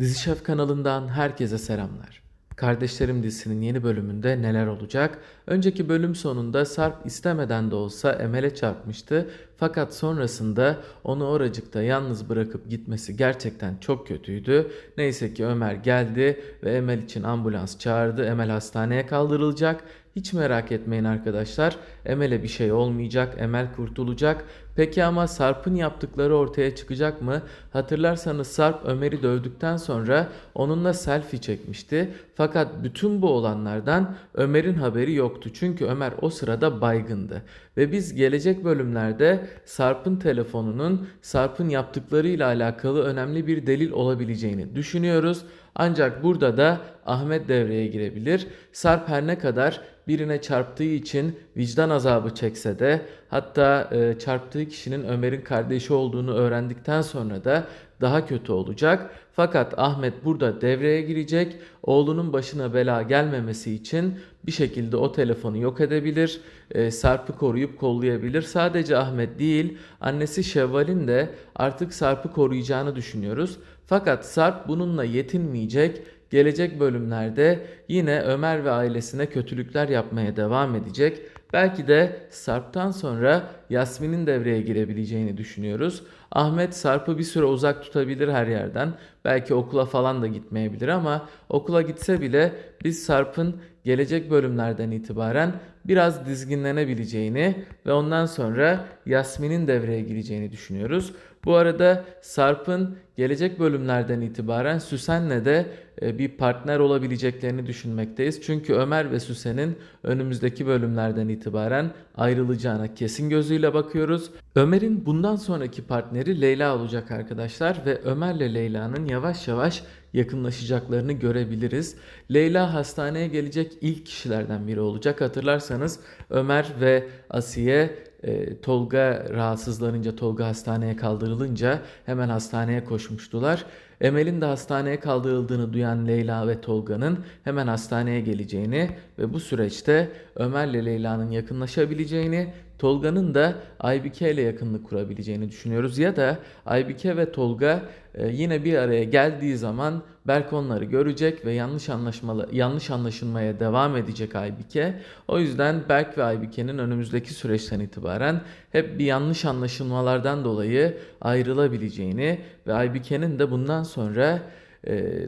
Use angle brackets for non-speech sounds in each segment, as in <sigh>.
Dizi Şef kanalından herkese selamlar. Kardeşlerim dizisinin yeni bölümünde neler olacak? Önceki bölüm sonunda Sarp istemeden de olsa Emel'e çarpmıştı. Fakat sonrasında onu oracıkta yalnız bırakıp gitmesi gerçekten çok kötüydü. Neyse ki Ömer geldi ve Emel için ambulans çağırdı. Emel hastaneye kaldırılacak. Hiç merak etmeyin arkadaşlar. Emel'e bir şey olmayacak. Emel kurtulacak. Peki ama Sarp'ın yaptıkları ortaya çıkacak mı? Hatırlarsanız Sarp Ömer'i dövdükten sonra onunla selfie çekmişti. Fakat bütün bu olanlardan Ömer'in haberi yoktu. Çünkü Ömer o sırada baygındı. Ve biz gelecek bölümlerde Sarp'ın telefonunun Sarp'ın yaptıklarıyla alakalı önemli bir delil olabileceğini düşünüyoruz. Ancak burada da Ahmet devreye girebilir. Sarp her ne kadar birine çarptığı için vicdan azabı çekse de hatta e, çarptığı kişinin Ömer'in kardeşi olduğunu öğrendikten sonra da daha kötü olacak. Fakat Ahmet burada devreye girecek. Oğlunun başına bela gelmemesi için bir şekilde o telefonu yok edebilir. e, Sarp'ı koruyup kollayabilir. Sadece Ahmet değil, annesi Şevval'in de artık Sarp'ı koruyacağını düşünüyoruz. Fakat Sarp bununla yetinmeyecek. Gelecek bölümlerde yine Ömer ve ailesine kötülükler yapmaya devam edecek. Belki de Sarp'tan sonra Yasmin'in devreye girebileceğini düşünüyoruz. Ahmet Sarp'ı bir süre uzak tutabilir her yerden. Belki okula falan da gitmeyebilir ama okula gitse bile biz Sarp'ın gelecek bölümlerden itibaren biraz dizginlenebileceğini ve ondan sonra Yasmin'in devreye gireceğini düşünüyoruz. Bu arada Sarp'ın gelecek bölümlerden itibaren Süsen'le de e, bir partner olabileceklerini düşünmekteyiz. Çünkü Ömer ve Süsen'in önümüzdeki bölümlerden itibaren ayrılacağına kesin gözüyle bakıyoruz. Ömer'in bundan sonraki partneri Leyla olacak arkadaşlar ve Ömer'le Leyla'nın yavaş yavaş yakınlaşacaklarını görebiliriz. Leyla hastaneye gelecek ilk kişilerden biri olacak. Hatırlarsanız Ömer ve Asiye e, Tolga rahatsızlanınca, Tolga hastaneye kaldırılınca hemen hastaneye koşmuştular. Emel'in de hastaneye kaldırıldığını duyan Leyla ve Tolga'nın hemen hastaneye geleceğini ve bu süreçte Ömer'le Leyla'nın yakınlaşabileceğini, Tolga'nın da Aybike ile yakınlık kurabileceğini düşünüyoruz. Ya da Aybike ve Tolga e, yine bir araya geldiği zaman Berk onları görecek ve yanlış anlaşmalı yanlış anlaşılmaya devam edecek Aybike. O yüzden Berk ve Aybike'nin önümüzdeki süreçten itibaren hep bir yanlış anlaşılmalardan dolayı ayrılabileceğini ve Aybike'nin de bundan sonra e,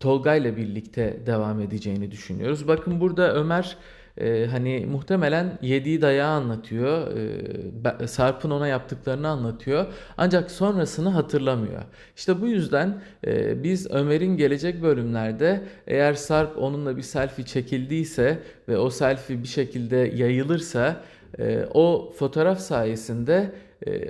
Tolga ile birlikte devam edeceğini düşünüyoruz. Bakın burada Ömer e, hani muhtemelen yediği dayağı anlatıyor. E, Sarp'ın ona yaptıklarını anlatıyor. Ancak sonrasını hatırlamıyor. İşte bu yüzden e, biz Ömer'in gelecek bölümlerde eğer Sarp onunla bir selfie çekildiyse ve o selfie bir şekilde yayılırsa e, o fotoğraf sayesinde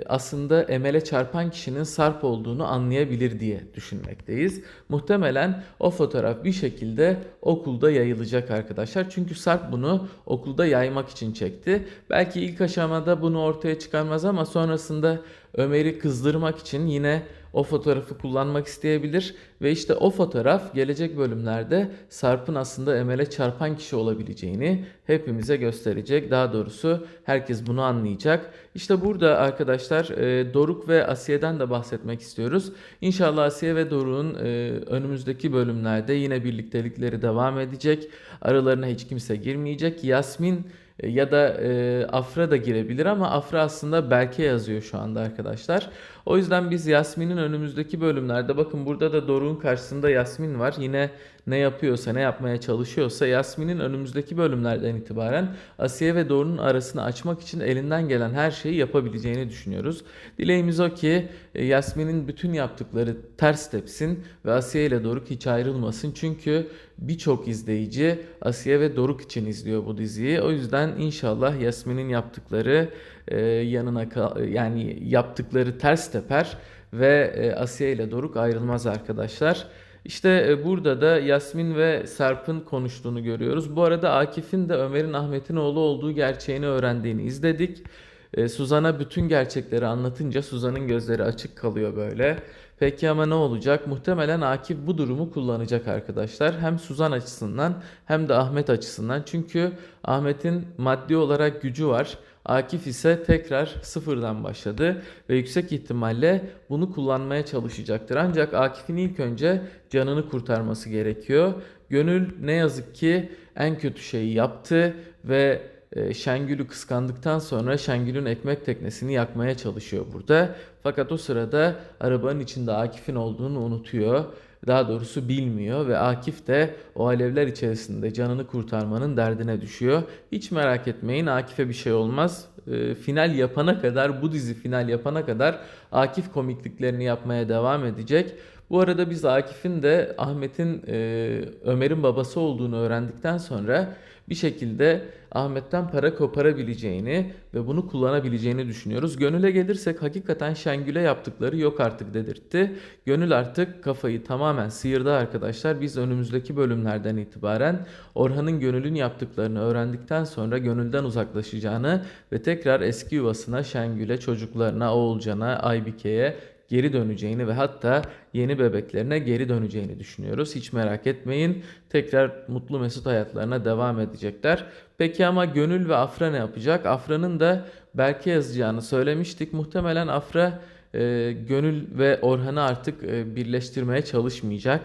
aslında Emel'e çarpan kişinin Sarp olduğunu anlayabilir diye düşünmekteyiz. Muhtemelen o fotoğraf bir şekilde okulda yayılacak arkadaşlar. Çünkü Sarp bunu okulda yaymak için çekti. Belki ilk aşamada bunu ortaya çıkarmaz ama sonrasında Ömer'i kızdırmak için yine o fotoğrafı kullanmak isteyebilir ve işte o fotoğraf gelecek bölümlerde Sarp'ın aslında Emel'e çarpan kişi olabileceğini hepimize gösterecek. Daha doğrusu herkes bunu anlayacak. İşte burada arkadaşlar e, Doruk ve Asiye'den de bahsetmek istiyoruz. İnşallah Asiye ve Doruk'un e, önümüzdeki bölümlerde yine birliktelikleri devam edecek. Aralarına hiç kimse girmeyecek. Yasmin ya da e, Afra da girebilir ama Afra aslında Berke yazıyor şu anda arkadaşlar. O yüzden biz Yasmin'in önümüzdeki bölümlerde bakın burada da Doruk'un karşısında Yasmin var. Yine ne yapıyorsa ne yapmaya çalışıyorsa Yasmin'in önümüzdeki bölümlerden itibaren Asiye ve Doruk'un arasını açmak için elinden gelen her şeyi yapabileceğini düşünüyoruz. Dileğimiz o ki e, Yasmin'in bütün yaptıkları ters tepsin ve Asiye ile Doruk hiç ayrılmasın. Çünkü birçok izleyici Asiye ve Doruk için izliyor bu diziyi. O yüzden inşallah Yasmin'in yaptıkları e, yanına yani yaptıkları ters teper ve e, Asiye ile Doruk ayrılmaz arkadaşlar. İşte e, burada da Yasmin ve Sarp'ın konuştuğunu görüyoruz. Bu arada Akif'in de Ömer'in Ahmet'in oğlu olduğu gerçeğini öğrendiğini izledik. E, Suzan'a bütün gerçekleri anlatınca Suzan'ın gözleri açık kalıyor böyle. Peki ama ne olacak? Muhtemelen Akif bu durumu kullanacak arkadaşlar. Hem Suzan açısından hem de Ahmet açısından. Çünkü Ahmet'in maddi olarak gücü var. Akif ise tekrar sıfırdan başladı ve yüksek ihtimalle bunu kullanmaya çalışacaktır. Ancak Akif'in ilk önce canını kurtarması gerekiyor. Gönül ne yazık ki en kötü şeyi yaptı ve e, Şengül'ü kıskandıktan sonra Şengül'ün ekmek teknesini yakmaya çalışıyor burada. Fakat o sırada arabanın içinde Akif'in olduğunu unutuyor. Daha doğrusu bilmiyor ve Akif de o alevler içerisinde canını kurtarmanın derdine düşüyor. Hiç merak etmeyin Akif'e bir şey olmaz. E, final yapana kadar bu dizi final yapana kadar Akif komikliklerini yapmaya devam edecek. Bu arada biz Akif'in de Ahmet'in e, Ömer'in babası olduğunu öğrendikten sonra bir şekilde Ahmet'ten para koparabileceğini ve bunu kullanabileceğini düşünüyoruz. Gönül'e gelirsek hakikaten Şengül'e yaptıkları yok artık dedirtti. Gönül artık kafayı tamamen sıyırdı arkadaşlar. Biz önümüzdeki bölümlerden itibaren Orhan'ın Gönül'ün yaptıklarını öğrendikten sonra Gönül'den uzaklaşacağını ve tekrar eski yuvasına Şengül'e, çocuklarına, Oğulcan'a, Aybike'ye geri döneceğini ve hatta yeni bebeklerine geri döneceğini düşünüyoruz. Hiç merak etmeyin. Tekrar mutlu mesut hayatlarına devam edecekler. Peki ama Gönül ve Afra ne yapacak? Afra'nın da Berke yazacağını söylemiştik. Muhtemelen Afra e, Gönül ve Orhan'ı artık e, birleştirmeye çalışmayacak.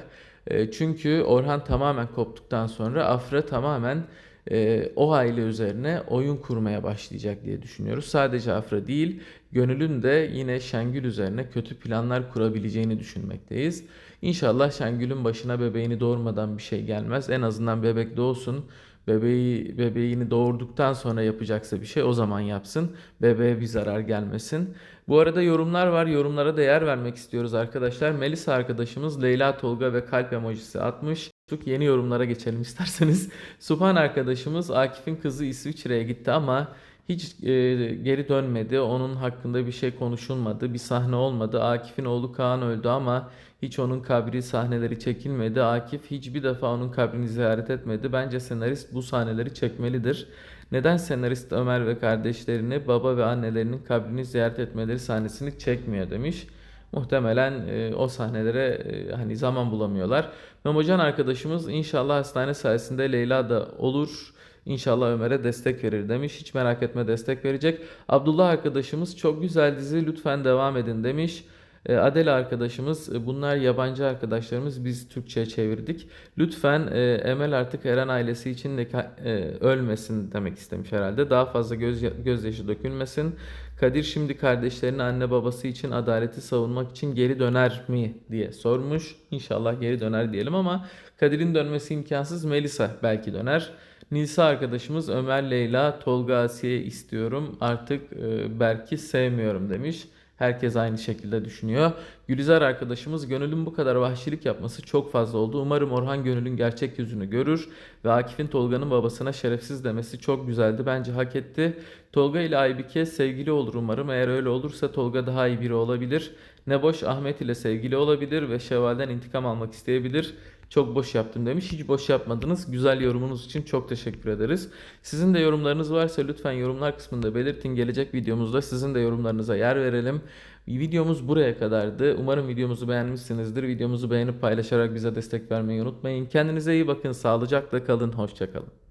E, çünkü Orhan tamamen koptuktan sonra Afra tamamen e, o aile üzerine oyun kurmaya başlayacak diye düşünüyoruz. Sadece Afra değil, Gönül'ün de yine Şengül üzerine kötü planlar kurabileceğini düşünmekteyiz. İnşallah Şengül'ün başına bebeğini doğurmadan bir şey gelmez. En azından bebek doğsun. Bebeği bebeğini doğurduktan sonra yapacaksa bir şey o zaman yapsın. Bebeğe bir zarar gelmesin. Bu arada yorumlar var. Yorumlara değer vermek istiyoruz arkadaşlar. Melisa arkadaşımız Leyla Tolga ve kalp emojisi atmış. Yeni yorumlara geçelim <laughs> isterseniz. Supan arkadaşımız Akif'in kızı İsviçre'ye gitti ama hiç e, geri dönmedi. Onun hakkında bir şey konuşulmadı. Bir sahne olmadı. Akif'in oğlu Kaan öldü ama hiç onun kabri sahneleri çekilmedi. Akif hiçbir defa onun kabrini ziyaret etmedi. Bence senarist bu sahneleri çekmelidir. Neden senarist Ömer ve kardeşlerini baba ve annelerinin kabrini ziyaret etmeleri sahnesini çekmiyor demiş. Muhtemelen e, o sahnelere e, hani zaman bulamıyorlar. Memocan arkadaşımız inşallah hastane sayesinde Leyla da olur. İnşallah Ömer'e destek verir demiş. Hiç merak etme destek verecek. Abdullah arkadaşımız çok güzel dizi lütfen devam edin demiş. E, Adele arkadaşımız e, bunlar yabancı arkadaşlarımız biz Türkçe'ye çevirdik. Lütfen e, Emel artık Eren ailesi için de e, ölmesin demek istemiş herhalde. Daha fazla göz, gözyaşı dökülmesin. Kadir şimdi kardeşlerinin anne babası için adaleti savunmak için geri döner mi diye sormuş. İnşallah geri döner diyelim ama Kadir'in dönmesi imkansız. Melisa belki döner. Nisa arkadaşımız Ömer Leyla Tolga Asiye istiyorum artık Berk'i sevmiyorum demiş. Herkes aynı şekilde düşünüyor. Gülizar arkadaşımız Gönül'ün bu kadar vahşilik yapması çok fazla oldu. Umarım Orhan Gönül'ün gerçek yüzünü görür ve Akif'in Tolga'nın babasına şerefsiz demesi çok güzeldi. Bence hak etti. Tolga ile Aybike sevgili olur umarım. Eğer öyle olursa Tolga daha iyi biri olabilir. Ne boş Ahmet ile sevgili olabilir ve Şevval'den intikam almak isteyebilir. Çok boş yaptım demiş. Hiç boş yapmadınız. Güzel yorumunuz için çok teşekkür ederiz. Sizin de yorumlarınız varsa lütfen yorumlar kısmında belirtin. Gelecek videomuzda sizin de yorumlarınıza yer verelim. Videomuz buraya kadardı. Umarım videomuzu beğenmişsinizdir. Videomuzu beğenip paylaşarak bize destek vermeyi unutmayın. Kendinize iyi bakın. Sağlıcakla kalın. Hoşçakalın.